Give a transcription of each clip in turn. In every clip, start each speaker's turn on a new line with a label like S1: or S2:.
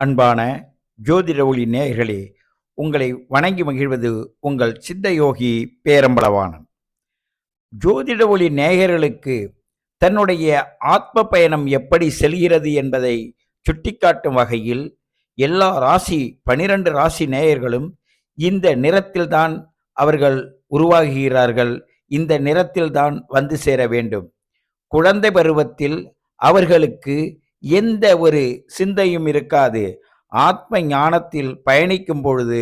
S1: அன்பான ஜோதிட ஒளி நேயர்களே உங்களை வணங்கி மகிழ்வது உங்கள் சித்தயோகி பேரம்பளவானன் ஜோதிட ஒளி நேயர்களுக்கு தன்னுடைய ஆத்ம பயணம் எப்படி செல்கிறது என்பதை சுட்டிக்காட்டும் வகையில் எல்லா ராசி பனிரெண்டு ராசி நேயர்களும் இந்த நிறத்தில்தான் அவர்கள் உருவாகுகிறார்கள். இந்த நிறத்தில்தான் வந்து சேர வேண்டும். குழந்தை பருவத்தில் அவர்களுக்கு எந்த ஒரு சிந்தையும் இருக்காது. ஆத்ம ஞானத்தில் பயணிக்கும் பொழுது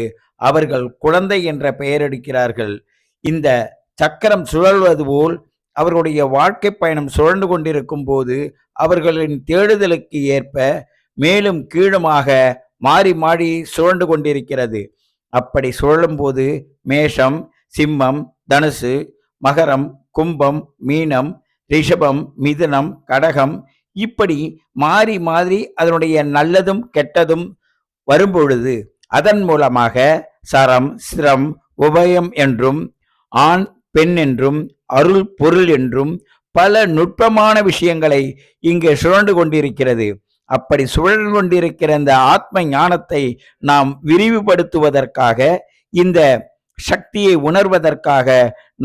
S1: அவர்கள் குழந்தை என்ற பெயர் எடுக்கிறார்கள். இந்த சக்கரம் சுழல்வது போல் அவர்களுடைய வாழ்க்கை பயணம் சுழண்டு கொண்டிருக்கும் போது அவர்களின் தேடுதலுக்கு ஏற்ப மேலும் கீழுமாக மாறி மாறி சுழண்டு கொண்டிருக்கிறது. அப்படி சுழலும் போது மேஷம் சிம்மம் தனுசு மகரம் கும்பம் மீனம் ரிஷபம் மிதுனம் கடகம் இப்படி மாறி மாறி அதனுடைய நல்லதும் கெட்டதும் வரும்பொழுது அதன் மூலமாக சரம் சிரம் உபயம் என்றும் ஆண் பெண் என்றும் அருள் பொருள் என்றும் பல நுட்பமான விஷயங்களை இங்கே சுழண்டு கொண்டிருக்கிறது. அப்படி சுழன்று கொண்டிருக்கிற இந்த ஆத்ம ஞானத்தை நாம் விரிவுபடுத்துவதற்காக இந்த சக்தியை உணர்வதற்காக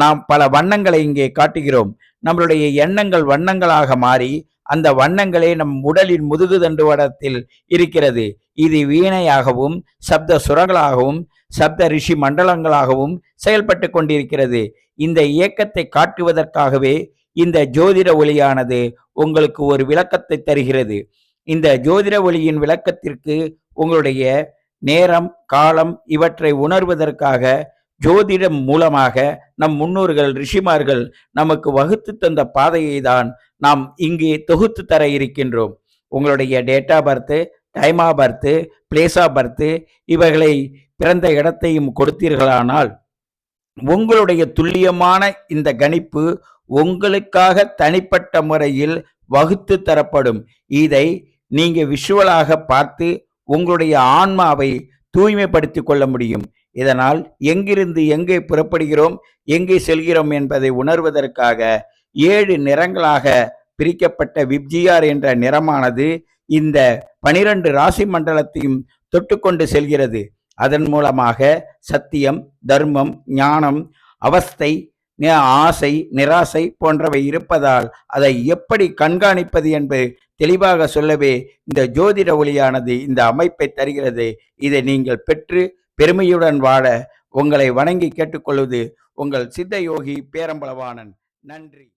S1: நாம் பல வண்ணங்களை இங்கே காட்டுகிறோம். நம்மளுடைய எண்ணங்கள் வண்ணங்களாக மாறி அந்த வண்ணங்களே நம் உடலின் முதுகு தண்டுவடத்தில் இருக்கிறது. இது வீணையாகவும் சப்த சுரங்களாகவும் சப்த ரிஷி மண்டலங்களாகவும் செயல்பட்டு கொண்டிருக்கிறது. இந்த இயக்கத்தை காட்டுவதற்காகவே இந்த ஜோதிட ஒளியானது உங்களுக்கு ஒரு விளக்கத்தை தருகிறது. இந்த ஜோதிட ஒளியின் விளக்கத்திற்கு உங்களுடைய நேரம் காலம் இவற்றை உணர்வதற்காக ஜோதிடம் மூலமாக நம் முன்னோர்கள் ரிஷிமார்கள் நமக்கு வகுத்து தந்த பாதையை தான் நாம் இங்கே தொகுத்து தர இருக்கின்றோம். உங்களுடைய date of birth time of birth place of birth இவைகளை பிறந்த இடத்தையும் கொடுத்தீர்களானால் உங்களுடைய துல்லியமான இந்த கணிப்பு உங்களுக்காக தனிப்பட்ட முறையில் வகுத்து தரப்படும். இதை நீங்க விஷுவலாக பார்த்து உங்களுடைய ஆன்மாவை தூய்மைப்படுத்தி கொள்ள முடியும். இதனால் எங்கிருந்து எங்கே புறப்படுகிறோம் எங்கே செல்கிறோம் என்பதை உணர்வதற்காக ஏழு நிறங்களாக பிரிக்கப்பட்ட விப்ஜிஆர் என்ற நிறமானது இந்த பனிரெண்டு ராசி மண்டலத்தையும் தொட்டுக்கொண்டு செல்கிறது. அதன் மூலமாக சத்தியம் தர்மம் ஞானம் அவஸ்தை ஆசை நிராசை போன்றவை இருப்பதால் அதை எப்படி கண்காணிப்பது என்பது தெளிவாக சொல்லவே இந்த ஜோதிட ஒளியானது இந்த அமைப்பை தருகிறது. இதை நீங்கள் பெற்று பெருமையுடன் வாழ உங்களை வணங்கி கேட்டுக்கொள்வது உங்கள் சித்த யோகி பேரம்பளவானன் நன்றி.